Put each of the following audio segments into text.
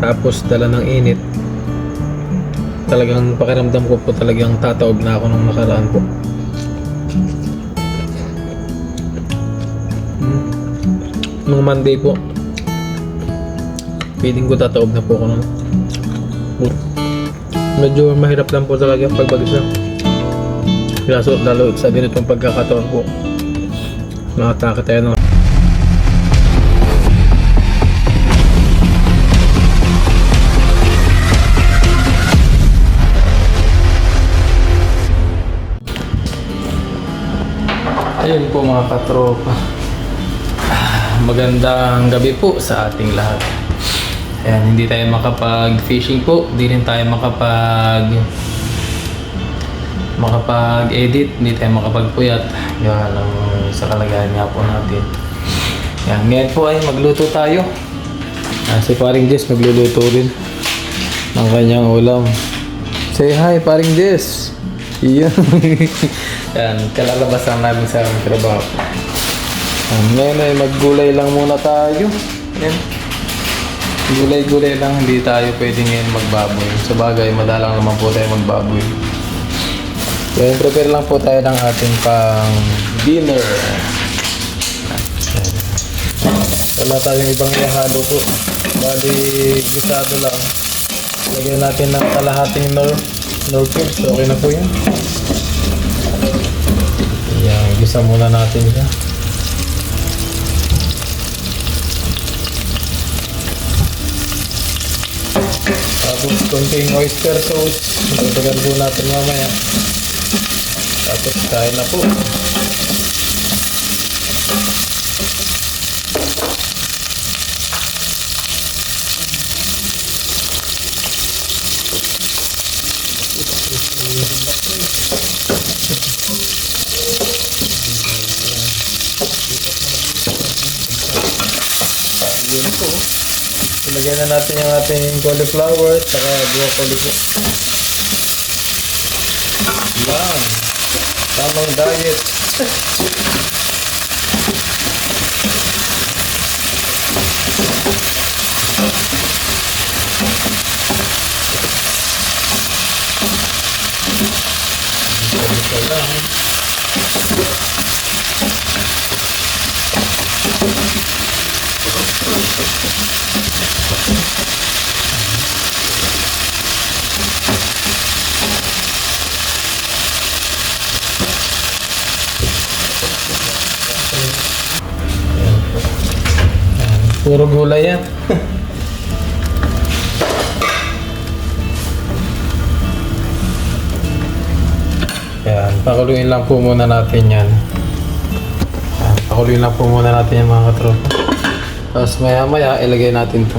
tapos dala ng init, talagang pakiramdam ko po talagang tataob na ako nung nakaraan po. Hmm. Nung Monday po, feeling ko tataob na po ako nun. Medyo mahirap lang po talaga pag bagsa. Kaso lalo sa ganitong pagkakataon po, nakatake tayo ng Ayun po mga katropa. Ah, Magandang gabi po sa ating lahat. Ayan, hindi tayo makapag-fishing po. Hindi rin tayo makapag makapag-edit. Hindi tayo makapagpuyat. Yan ang sa kalagayan nga po natin. Yan, ngayon po ay magluto tayo. Ah, si paring Jess magluluto rin ng kanyang ulam. Say hi, paring Jess. Iyon. Yan, kalalabas lang namin sa aming trabaho. Yan, ngayon ay maggulay lang muna tayo. Yan. Gulay-gulay lang, hindi tayo pwede ngayon magbaboy. Sa bagay, madalang naman po tayo magbaboy. Kaya prepare lang po tayo ng ating pang dinner. Wala tayong ibang ihalo po. Bali, gisado lang. Lagyan natin ng kalahating nor nor cubes. Okay na po yan. Gisa muna natin siya. Tapos konting oyster sauce. Dagdagan po natin mamaya. Tapos kain na po. Yun po. Ilagyan na natin yung ating cauliflower at saka broccoli po. Yan. Tamang diet. Ito lang. Yan. Puro gulay yan. Yan, pakuluin lang po muna natin yan. Yan, pakuluin lang po muna natin yung mga katropa. Tapos maya maya ilagay natin to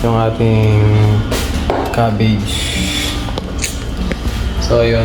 yung ating cabbage. So yun.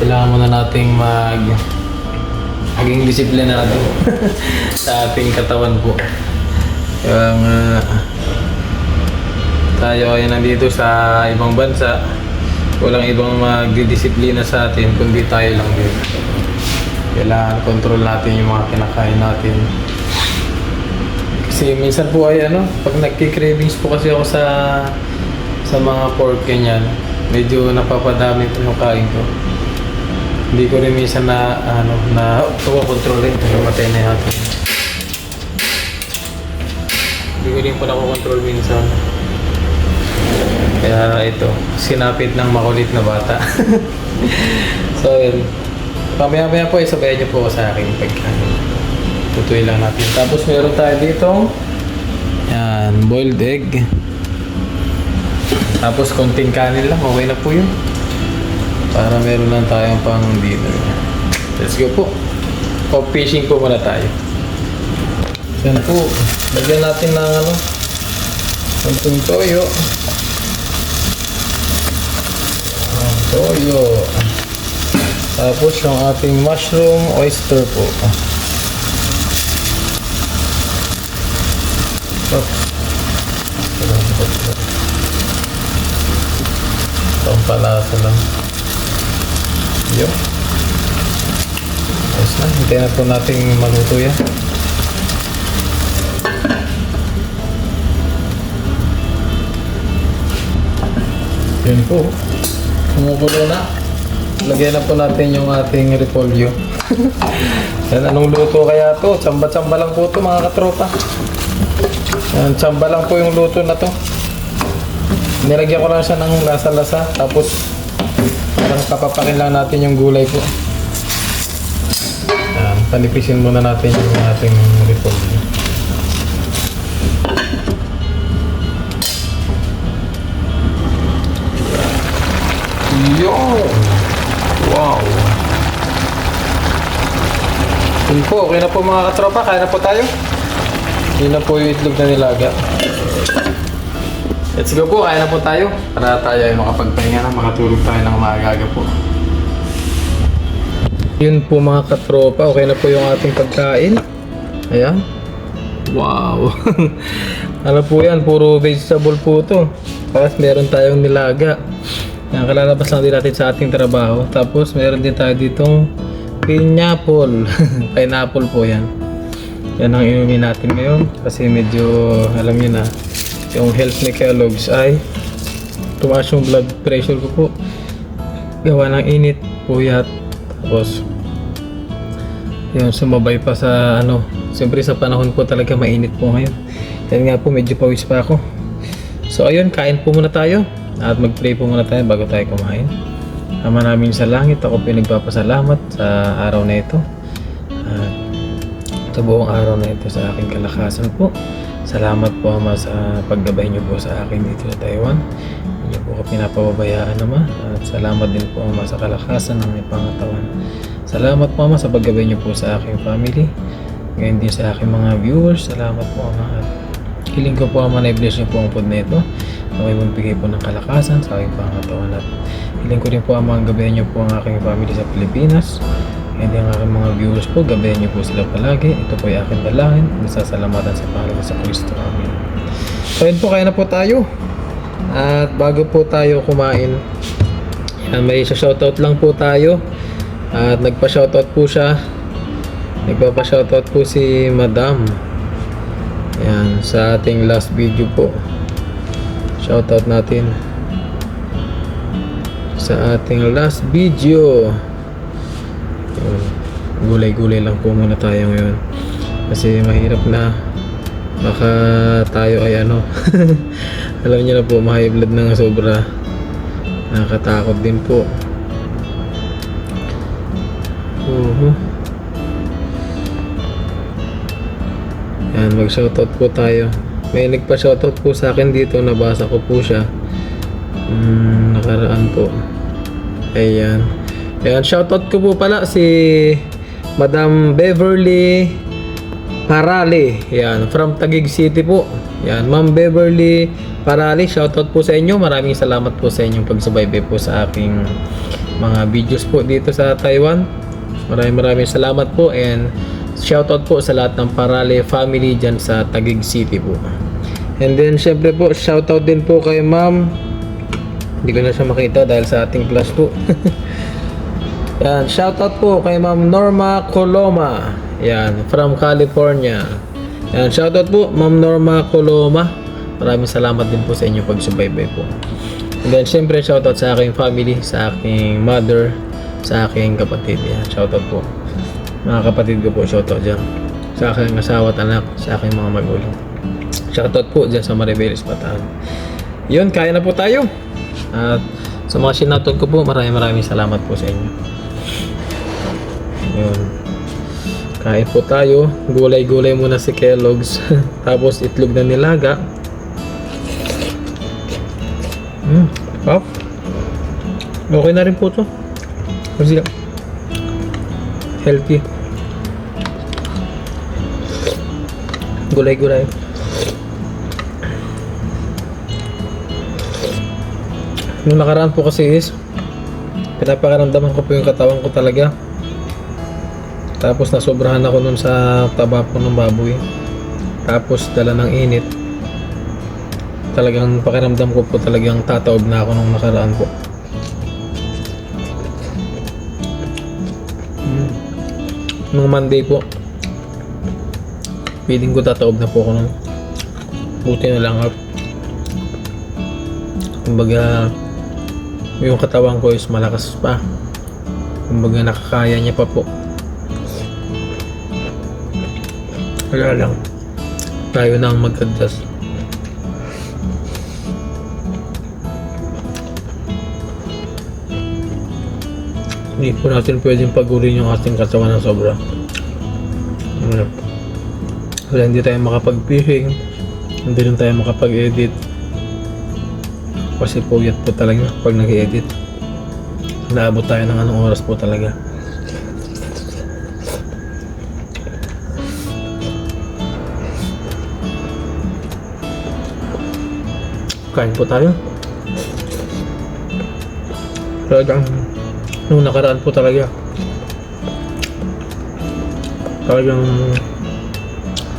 Kailangan muna nating mag maging disiplinado sa ating katawan po. Yung ah, tayo ay nandito sa ibang bansa, walang ibang magdidisiplina sa atin kundi tayo lang din. Kailangan control natin yung mga kinakain natin. Kasi minsan po ay ano, pag nagki-cravings po kasi ako sa sa mga pork ganyan, medyo napapadami po yung kain ko. Hindi ko rin minsan na ano na control rin matay na natin. Hindi ko rin po nakokontrol minsan. Kaya ito, sinapit ng makulit na bata. so yun. Pamaya-maya po, isabayan niyo po sa akin pagkain. Tutuloy lang natin. Tapos meron tayo dito. Yan, boiled egg. Tapos konting kanin lang, okay na po yun. Para meron lang tayong pang dinner. Let's go po. Pop fishing po muna tayo. Yan po. Lagyan natin ng ano, konting toyo. Ang toyo. Tapos yung ating mushroom oyster po. Oops. Pampalasa lang. Yun. Ayos na. Hintayin na po natin maluto yan. Yun po. Kumukulo na. Lagyan na po natin yung ating repolyo. Yan, anong luto kaya to? Tsamba-tsamba lang po to mga katropa. Yan, tsamba lang po yung luto na to. Nilagyan ko lang siya ng lasa-lasa. Tapos, parang kapapakin lang natin yung gulay po. Yan, panipisin muna natin yung ating repolyo. Yo! Wow! Yun po, okay na po mga katropa. Kaya na po tayo. Yun na po yung itlog na nilaga. Let's go po, kaya na po tayo. Para tayo ay makapagpahinga na, makatulog tayo ng maaga po. Yun po mga katropa, okay na po yung ating pagkain. Ayan. Wow! ano po yan, puro vegetable po to. Tapos meron tayong nilaga. Yan, kalalabas lang din natin sa ating trabaho. Tapos meron din tayo ditong pineapple. Pineapple po yan. Yan ang inumin natin ngayon. Kasi medyo, alam niyo na, yung health ni Kellogg's ay tumaas yung blood pressure ko po. Gawa ng init, puyat. Tapos, yun, sumabay pa sa ano. Siyempre sa panahon po talaga mainit po ngayon. Yan nga po, medyo pawis pa ako. So ayun, kain po muna tayo. At mag-pray po muna tayo bago tayo kumain. Ama namin sa langit, ako po yung nagpapasalamat sa araw na ito. Sa buong araw na ito sa aking kalakasan po. Salamat po Ama sa paggabay niyo po sa akin dito sa Taiwan. Hindi po ako pinapababayaan Ama. At salamat din po Ama sa kalakasan ng may pangatawan. Salamat po Ama sa paggabay niyo po sa aking family. Ngayon din sa aking mga viewers. Salamat po Ama. At Hiling ko po Ama na i-bless niyo po ang pod na ito. Naway magbigay po ng kalakasan sa aking pangatawan. At hiling ko rin po Ama ang gabayan niyo po ang aking family sa Pilipinas. And ang aking mga viewers po, gabayan niyo po sila palagi. Ito po yung aking dalangin. Nasasalamatan sa pangalan sa Kristo. Amen. So yun po, kaya na po tayo. At bago po tayo kumain, yan, may shoutout lang po tayo. At nagpa-shoutout po siya. Nagpapa-shoutout po si Madam. Yan, sa ating last video po. Shoutout natin. Sa ating last video. Yun. Gulay-gulay lang po muna tayo ngayon. Kasi mahirap na. Baka tayo ay ano alam niyo na po ma-high blood na nga sobra. Nakakatakot din po. Uh yan mag shoutout po tayo. May nagpa shoutout po sa akin dito nabasa ko po siya. Mm, nakaraan po. Ayan ayan shoutout ko po pala si Madam Beverly Parali. Yan, from Taguig City po. Yan, Ma'am Beverly Parali, shoutout po sa inyo. Maraming salamat po sa inyong pagsubaybay po sa aking mga videos po dito sa Taiwan. Maraming maraming salamat po and shoutout po sa lahat ng Parali family dyan sa Taguig City po. And then syempre po, shoutout din po kay Ma'am. Hindi ko na siya makita dahil sa ating class po. Yan, shoutout po kay Ma'am Norma Coloma. Yan, from California. Yan, shoutout po Ma'am Norma Coloma. Maraming salamat din po sa inyong pagsubaybay po. And then, syempre, shoutout sa aking family, sa aking mother, sa aking kapatid. Yan, shoutout po. Mga kapatid ko po, shoutout dyan. Sa aking asawa at anak, sa aking mga magulang. Shoutout po dyan sa Maribelis Bataan. Yun, kaya na po tayo. At sa mga sinatod ko po, maraming maraming salamat po sa inyo. Yun. Kain po tayo. Gulay-gulay muna si Kellogg's. Tapos itlog na nilaga. Hmm. Pop. Okay na rin po to. Kasi healthy. Gulay-gulay. Nung nakaraan po kasi is pinapakaramdaman ko po yung katawan ko talaga. Tapos nasobrahan ako nun sa taba po ng baboy. Tapos dala ng init. Talagang pakiramdam ko po talagang tataob na ako nung nakaraan po. Hmm. Nung Monday po. Feeling ko tataob na po ako nun. Buti na lang at kumbaga yung katawan ko is malakas pa. Kumbaga nakakaya niya pa po. Kaya lang, tayo na ang mag-adjust. Hindi po natin pwedeng pagurin yung ating katawan ng sobra. Ano? Wala hindi tayo makapag-fishing, hindi rin tayo makapag-edit. Kasi puyat po talaga pag nag-edit. Naabot tayo ng anong oras po talaga. Kain po tayo. Talagang nung nakaraan po talaga. Talagang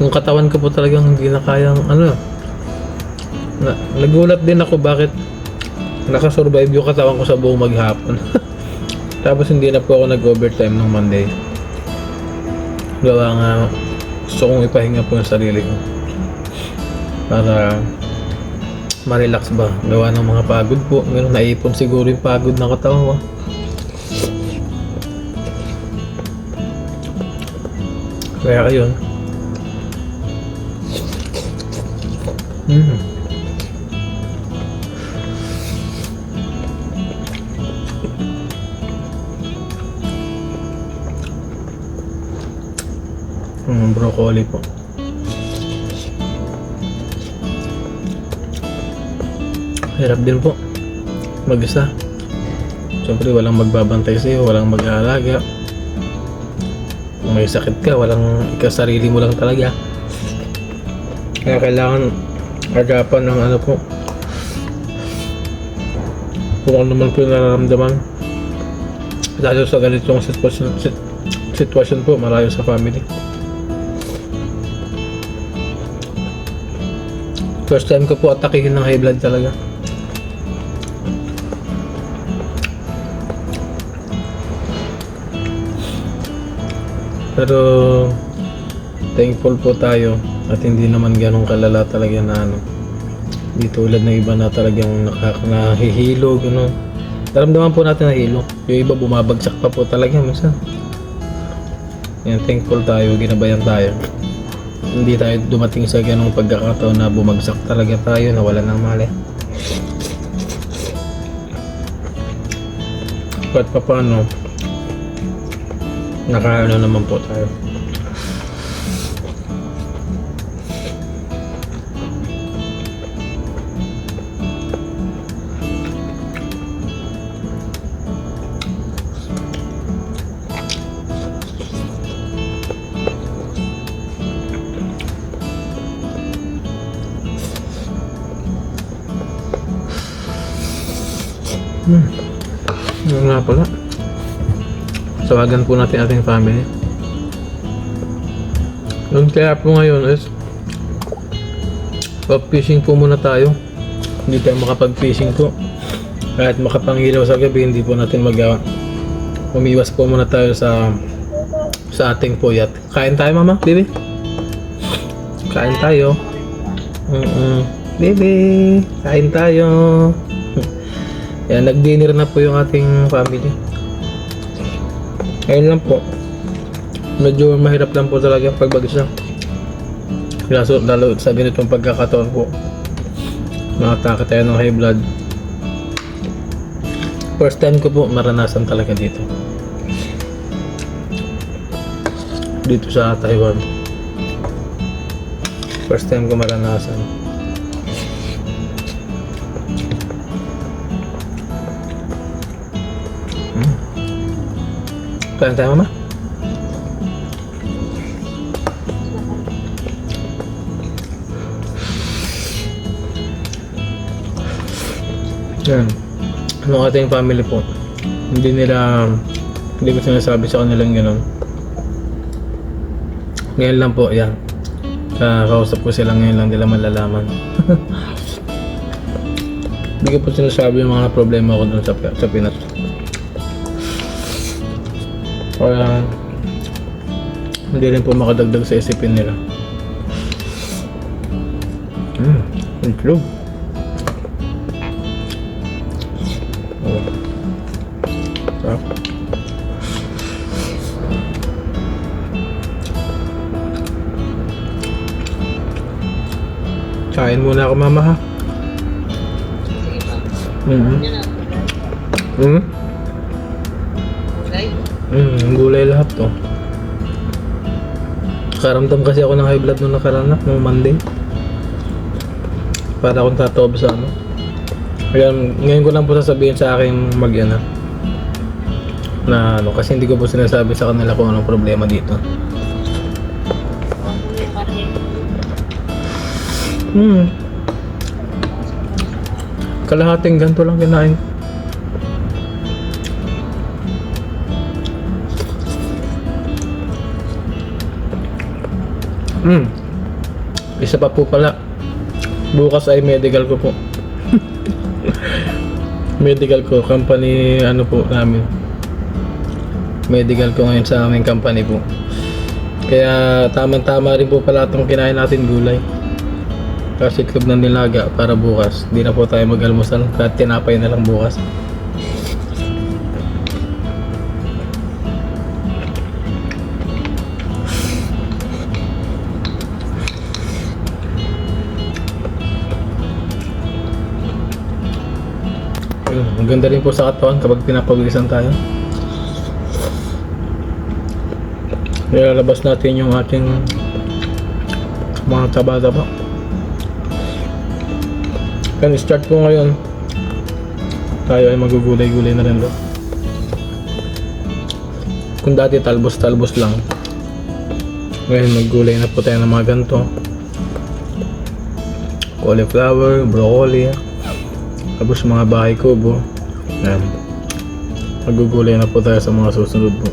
yung katawan ko po talagang hindi na kayang ano na, nagulat din ako bakit nakasurvive yung katawan ko sa buong maghapon. Tapos hindi na po ako nag-overtime ng Monday. Gawa nga gusto kong ipahinga po yung sarili ko. Para ma-relax ba. Gawa ng mga pagod po. Ganun, naipon siguro yung pagod ng katawan ko. Kaya ayun. Mm. Mm, broccoli po. Hirap din po. Mag-isa. Siyempre walang magbabantay sa'yo, walang mag-aalaga. Kung may sakit ka, walang ikasarili mo lang talaga. Kaya kailangan agapan ng ano po. Kung ano naman po yung nararamdaman. Lalo sa ganitong sitwasyon, sit- sitwasyon po, malayo sa family. First time ko po atakihin ng high blood talaga. Pero thankful po tayo at hindi naman ganong kalala talaga na ano. Di tulad ng iba na talagang nakak nahihilo, gano'n. Naramdaman po natin nahihilo. Yung iba bumabagsak pa po talaga minsan. Yan, thankful tayo, ginabayan tayo. Hindi tayo dumating sa ganong pagkakataon na bumagsak talaga tayo, nawala ng mali. Kahit pa paano, nakaano naman po tayo. Hmm. Ano nga pala? Tawagan po natin ating family. Yung kaya po ngayon is pag-fishing po muna tayo. Hindi tayo makapag-fishing po. Kahit makapangilaw sa gabi, hindi po natin magawa. Umiwas po muna tayo sa sa ating puyat. Kain tayo mama, baby. Kain tayo. Mm Baby, kain tayo. Yan, nag-dinner na po yung ating family. Ayun lang po. Medyo mahirap lang po talaga pag bagsa. Kaso lalo sa ganitong pagkakataon po. Nakatake tayo ng high blood. First time ko po maranasan talaga dito. Dito sa Taiwan. First time ko maranasan. Kain tayo mama? Yan. Ano ating family po. Hindi nila hindi ko sinasabi sa kanilang gano'n. Ngayon lang po, yan. Kakausap ko sila ngayon lang nila malalaman. Hindi ko po sinasabi yung mga problema ko dun sa, sa Pinas. Kaya hindi rin po makadagdag sa isipin nila. Hmm, itlog. Oh. Sarap. Kain muna ako mama ha. Sige pa. Mm-hmm. Mm-hmm. Mm, gulay lahat to. Karamdam kasi ako ng high blood nung nakaraan na, nung Monday. Para akong tatob sa ano. Kaya ngayon ko lang po sasabihin sa aking mag ano, na ano, kasi hindi ko po sinasabi sa kanila kung anong problema dito. Hmm. Kalahating ganito lang kinain Hmm. Isa pa po pala. Bukas ay medical ko po. medical ko, company ano po namin. Medical ko ngayon sa aming company po. Kaya tamang-tama rin po pala itong kinain natin gulay. Kasi club ng nilaga para bukas. Hindi na po tayo mag-almusal kahit tinapay na lang bukas. Yun, Ang ganda rin po sa katawan kapag pinapawisan tayo. Nilalabas natin yung ating mga taba-taba. Kan start po ngayon. Tayo ay magugulay-gulay na rin doon. Kung dati talbos-talbos lang. Ngayon maggulay na po tayo ng mga ganito. Cauliflower, broccoli, tapos mga bahay kubo. Yan. Magugulay na po tayo sa mga susunod po.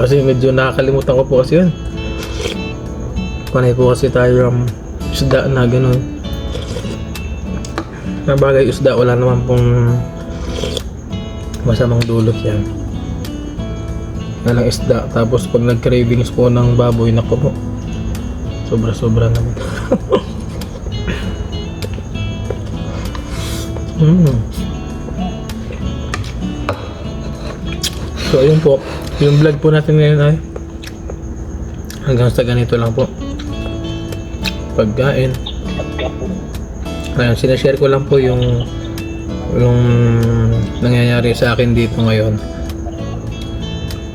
Kasi medyo nakakalimutan ko po kasi yun. Panay po kasi tayo um, isda na ganun. Na bagay isda, wala naman pong masamang dulot yan. Walang isda. Tapos pag nag-cravings po ng baboy, nako po. Sobra-sobra naman. Mm. So ayun po, yung vlog po natin ngayon ay hanggang sa ganito lang po. Pagkain. Ayun, sinashare ko lang po yung yung nangyayari sa akin dito ngayon.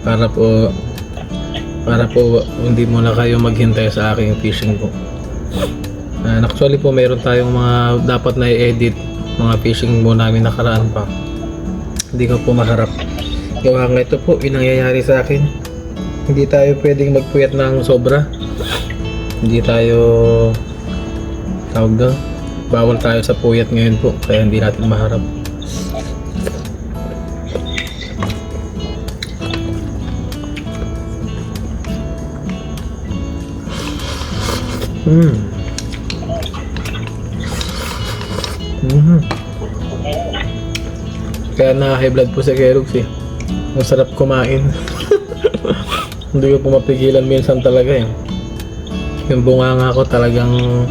Para po para po hindi muna kayo maghintay sa aking fishing po. And actually po meron tayong mga dapat na i-edit mga fishing mo namin nakaraan pa. Hindi ko po maharap. Gawa nga ito po, yung nangyayari sa akin. Hindi tayo pwedeng magpuyat ng sobra. Hindi tayo tawag doon. Bawal tayo sa puyat ngayon po, kaya hindi natin maharap. Hmm. Mhm. Kaya na high blood po si Kerox eh. Ang sarap kumain. Hindi ko po mapigilan minsan talaga eh. Yung bunganga ko talagang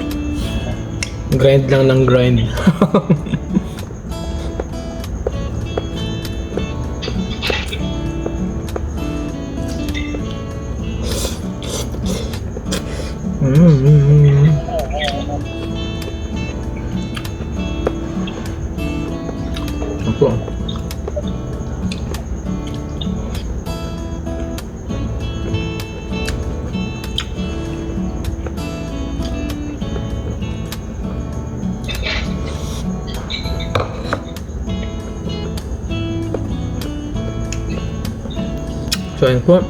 grind lang ng grind. po.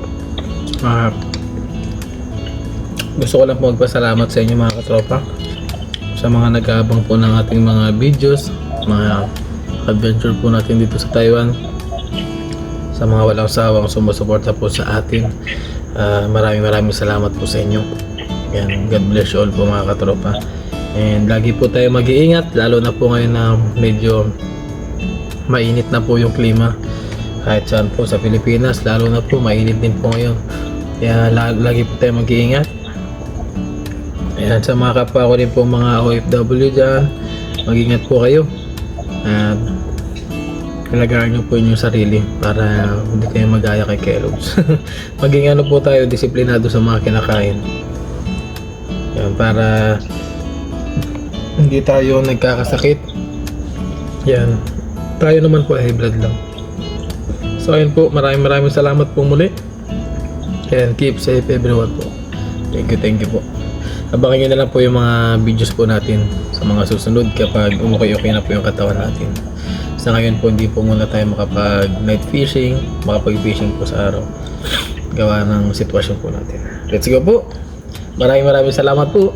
Ah, gusto ko lang po magpasalamat sa inyo mga katropa sa mga nag-aabang po ng ating mga videos, mga adventure po natin dito sa Taiwan. Sa mga walang sawang sumusuporta po sa atin. Ah, maraming maraming salamat po sa inyo. Yan, God bless you all po mga katropa. And lagi po tayo mag-iingat, lalo na po ngayon na medyo mainit na po yung klima kahit saan po sa Pilipinas lalo na po mainit din po ngayon kaya la- lagi po tayo mag-iingat ayan sa mga kapwa ko din po mga OFW dyan mag-ingat po kayo at Ilagaan nyo po inyong sarili para hindi kayo magaya kay Kellogg's. Maging ano po tayo, disiplinado sa mga kinakain. Yan, para hindi tayo nagkakasakit. Yan. Tayo naman po high blood lang. So ayun po, maraming maraming salamat po muli. And keep safe everyone po. Thank you, thank you po. Abangan nyo na lang po yung mga videos po natin sa mga susunod kapag umukay-okay na po yung katawan natin. Sa ngayon po, hindi po muna tayo makapag night fishing, makapag fishing po sa araw. Gawa ng sitwasyon po natin. Let's go po. Maraming maraming salamat po.